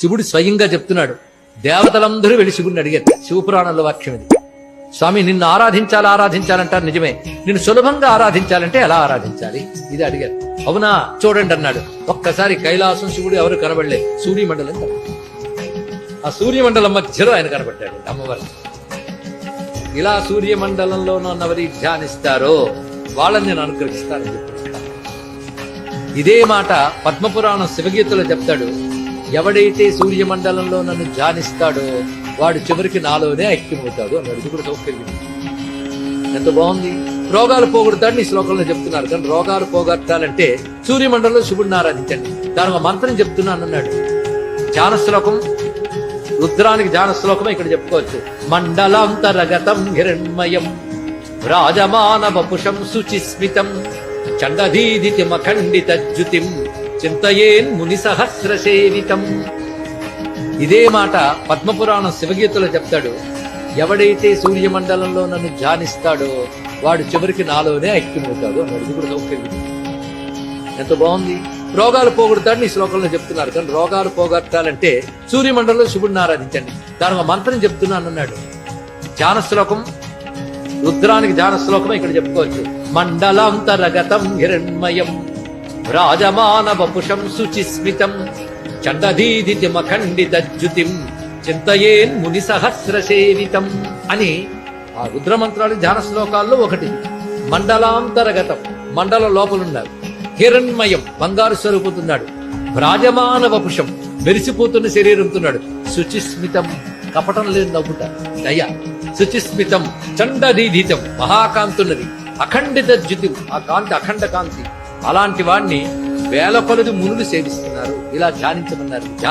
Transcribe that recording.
శివుడు స్వయంగా చెప్తున్నాడు. దేవతలందరూ వెళ్ళి శివుడిని అడిగారు. శివపురాణంలో వాక్యం ఇది. స్వామి నిన్ను ఆరాధించాలి ఆరాధించాలంటారు నిజమే. నిన్ను సులభంగా ఆరాధించాలంటే ఎలా ఆరాధించాలి? ఇది అడిగారు. అవునా? చూడండి అన్నాడు. ఒక్కసారి కైలాసం శివుడు ఎవరు కనబడలే సూర్యమండలం ఆ సూర్యమండలం మధ్యలో ఆయన కనబడ్డాడు. అమ్మవారు. ఇలా సూర్యమండలంలో ఉన్నవరి ధ్యానిస్తారో వాళ్ళని నేను అనుగ్రహిస్తానని చెప్పి ఇదే మాట పద్మపురాణం శివగీతలో చెప్తాడు. ఎవడైతే సూర్యమండలంలో నన్ను ధ్యానిస్తాడో వాడు చివరికి నాలోనే ఐక్యమవుతాడు అన్నాడు. కూడా సౌకర్యం. ఎంత బాగుంది. రోగాలు పోగొడతాడని ఈ శ్లోకంలో చెప్తున్నారు. కానీ రోగాలు పోగొట్టాలంటే సూర్యమండలంలో శివుడిని ఆరాధించండి. దాని ఒక మంత్రం చెప్తున్నాను అన్నాడు. ధ్యాన శ్లోకం. రుద్రానికి ధ్యాన శ్లోకమే ఇక్కడ చెప్పుకోవచ్చు. మండలాంతరగతం హిరణ్మయం. రాజమాన వపుషం శుచిస్మితం చండధీదితిమఖండిత జ్యుతిం. చింతయేన్ ముని సహస్ర సేవితం ఇదే మాట పద్మపురాణం శివగీతలో చెప్తాడు. ఎవడైతే సూర్యమండలంలో నన్ను ధ్యానిస్తాడో వాడు చివరికి నాలోనే ఐక్యమవుతాడు అన్నాడు. ఇది కూడా సౌకర్యం ఎంత బాగుంది. రోగాలు పోగొడతాడని ఈ శ్లోకంలో చెప్తున్నారు. కానీ రోగాలు పోగొట్టాలంటే సూర్యమండలంలో శివుడిని ఆరాధించండి. దానికి మంత్రం చెప్తున్నాను అన్నాడు. ధ్యాన శ్లోకం. రుద్రానికి ధ్యాన శ్లోకం ఇక్కడ చెప్పుకోవచ్చు. మండలాంతరగతం హిరణ్మయం. రాజమాన వపుషం శుచిస్మితం చండధీదిమఖండిత జ్యుతిం చింతయేన్ ముని సహస్ర సేవితం అని ఆ రుద్రమంత్రాలు ధ్యాన శ్లోకాల్లో ఒకటి. మండలాంతరగతం మండల లోపలున్నారు. హిరణ్మయం బంగారు స్వరూపుతున్నాడు. భ్రాజమాన వపుషం మెరిసిపోతున్న శరీరంతున్నాడు. శుచిస్మితం కపటం లేని నవ్వుట దయ. శుచిస్మితం చండదీధితం మహాకాంతున్నది. అఖండిత జ్యుతి ఆ కాంతి అఖండ కాంతి. అలాంటి వాడిని వేల కొలది మునులు సేవిస్తున్నారు. ఇలా ధ్యానించమన్నారు. ధ్యాన